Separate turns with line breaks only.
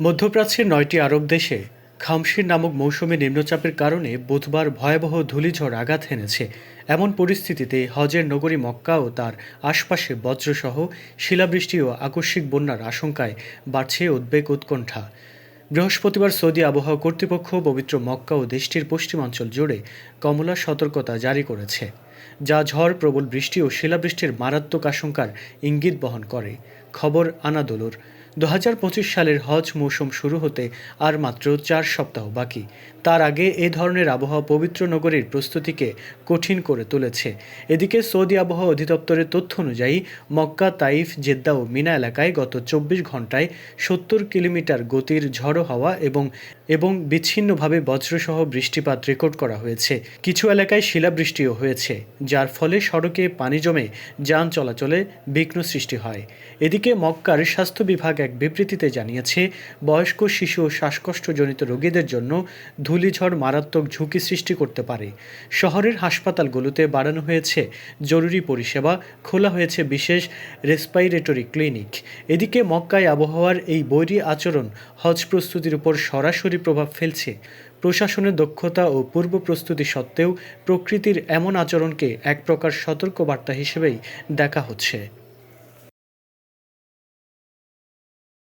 মধ্যপ্রাচ্যের নয়টি আরব দেশে খামশির নামক মৌসুমী নিম্নচাপের কারণে বুধবার ভয়াবহ ধূলিঝড় আঘাত হেনেছে। এমন পরিস্থিতিতে হজের নগরী মক্কা ও তার আশপাশে বজ্রসহ শিলাবৃষ্টি ও আকস্মিক বন্যার আশঙ্কায় বাড়ছে উদ্বেগ উৎকণ্ঠা। বৃহস্পতিবার সৌদি আবহাওয়া কর্তৃপক্ষ পবিত্র মক্কা ও দেশটির পশ্চিমাঞ্চল জুড়ে কমলা সতর্কতা জারি করেছে। যা ঝড়, প্রবল বৃষ্টি ও শিলাবৃষ্টির মারাত্মক আশঙ্কার ইঙ্গিত বহন করে। খবর আনাদোলুর। দু হাজার পঁচিশ সালের হজ মৌসুম শুরু হতে আর মাত্র চার সপ্তাহ বাকি। তার আগে এ ধরনের আবহাওয়া পবিত্র নগরীর প্রস্তুতিকে কঠিন করে তুলেছে। এদিকে সৌদি আবহাওয়া অধিদপ্তরের তথ্য অনুযায়ী, মক্কা, তাইফ, জেদ্দা ও মিনা এলাকায় গত চব্বিশ ঘন্টায় সত্তর কিলোমিটার গতির ঝড়ো হাওয়া এবং এবং বিচ্ছিন্নভাবে বজ্রসহ বৃষ্টিপাত রেকর্ড করা হয়েছে। কিছু এলাকায় শিলাবৃষ্টিও হয়েছে। যার ফলে সড়কে পানি জমে যান চলাচলে বিঘ্ন সৃষ্টি হয়। এদিকে মক্কার স্বাস্থ্য বিভাগ এক বিবৃতিতে জানিয়েছে, বয়স্ক শিশু ও শ্বাসকষ্টজনিত রোগীদের জন্য ধূলিঝড় মারাত্মক ঝুঁকি সৃষ্টি করতে পারে। শহরের হাসপাতালগুলোতে বাড়ানো হয়েছে জরুরি পরিষেবা, খোলা হয়েছে বিশেষ রেসপাইরেটরি ক্লিনিক। এদিকে মক্কায় আবহাওয়ার এই বৈরী আচরণ হজ প্রস্তুতির উপর সরাসরি প্রভাব ফেলছে। প্রশাসনের দক্ষতা ও পূর্ব প্রস্তুতি সত্ত্বেও প্রকৃতির এমন আচরণকে এক প্রকার সতর্কবার্তা হিসেবেই দেখা হচ্ছে।